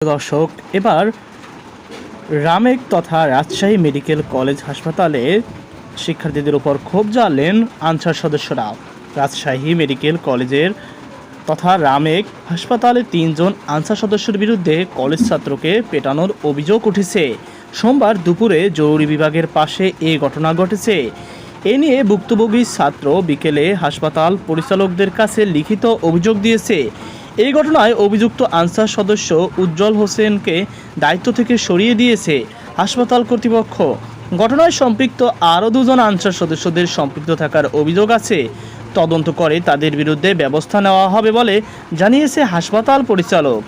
দর্শক, এবার রামেক তথা রাজশাহী মেডিকেল কলেজ হাসপাতালে শিক্ষার্থীদের উপর ক্ষোভ জ্বালেন আনসার সদস্যরা। রাজশাহী মেডিকেল কলেজের তথা রামেক হাসপাতালে তিনজন আনসার সদস্যের বিরুদ্ধে কলেজ ছাত্রকে পেটানোর অভিযোগ উঠেছে। সোমবার দুপুরে জরুরি বিভাগের পাশে এই ঘটনা ঘটেছে। এ নিয়ে ভুক্তভোগী ছাত্র বিকেলে হাসপাতাল পরিচালকদের কাছে লিখিত অভিযোগ দিয়েছে। এই ঘটনায় অভিযুক্ত আনসার সদস্য উজ্জ্বল হোসেনকে দায়িত্ব থেকে সরিয়ে দিয়েছে হাসপাতাল কর্তৃপক্ষ। ঘটনায় সম্পৃক্ত আরও দুজন আনসার সদস্যদের সম্পৃক্ত থাকার অভিযোগ আছে। তদন্ত করে তাদের বিরুদ্ধে ব্যবস্থা নেওয়া হবে বলে জানিয়েছে হাসপাতাল পরিচালক।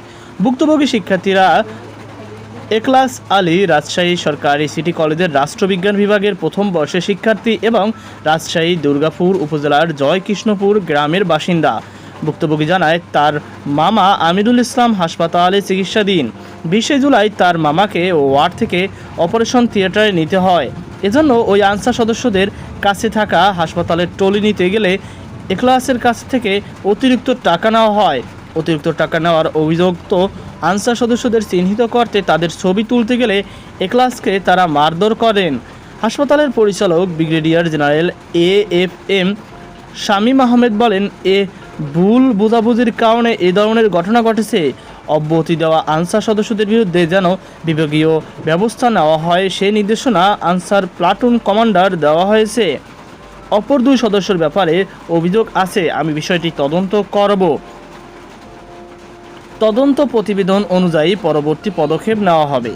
ভুক্তভোগী শিক্ষার্থীরা একলাস আলী রাজশাহী সরকারি সিটি কলেজের রাষ্ট্রবিজ্ঞান বিভাগের প্রথম বর্ষের শিক্ষার্থী এবং রাজশাহী দুর্গাপুর উপজেলার জয়কৃষ্ণপুর গ্রামের বাসিন্দা। ভুক্তভোগী জানায়, তার মামা আমিরুল ইসলাম হাসপাতালে চিকিৎসাধীন। বিশে জুলাই তার মামাকে ওয়ার্ড থেকে অপারেশন থিয়েটারে নিতে হয়। এজন্য ওই আনসার সদস্যদের কাছে থাকা হাসপাতালের টলি নিতে গেলে এখলাসের কাছ থেকে অতিরিক্ত টাকা নেওয়া হয়। অতিরিক্ত টাকা নেওয়ার অভিযোগ তো আনসার সদস্যদের চিহ্নিত করতে তাদের ছবি তুলতে গেলে এক্লাসকে তারা মারধর করেন। হাসপাতালের পরিচালক brigadier general A F M Shamim Ahmed বলেন, এ ভুল বোঝাবুঝির কারণে এ ধরনের ঘটনা ঘটেছে। অব্যাহতি দেওয়া আনসার সদস্যদের বিরুদ্ধে যেন বিভাগীয় ব্যবস্থা নেওয়া হয়, সে নির্দেশনা আনসার প্লাটুন কমান্ডার দেওয়া হয়েছে। অপর দুই সদস্যের ব্যাপারে অভিযোগ আছে, আমি বিষয়টি তদন্ত করব। তদন্ত প্রতিবেদন অনুযায়ী পরবর্তী পদক্ষেপ নেওয়া হবে।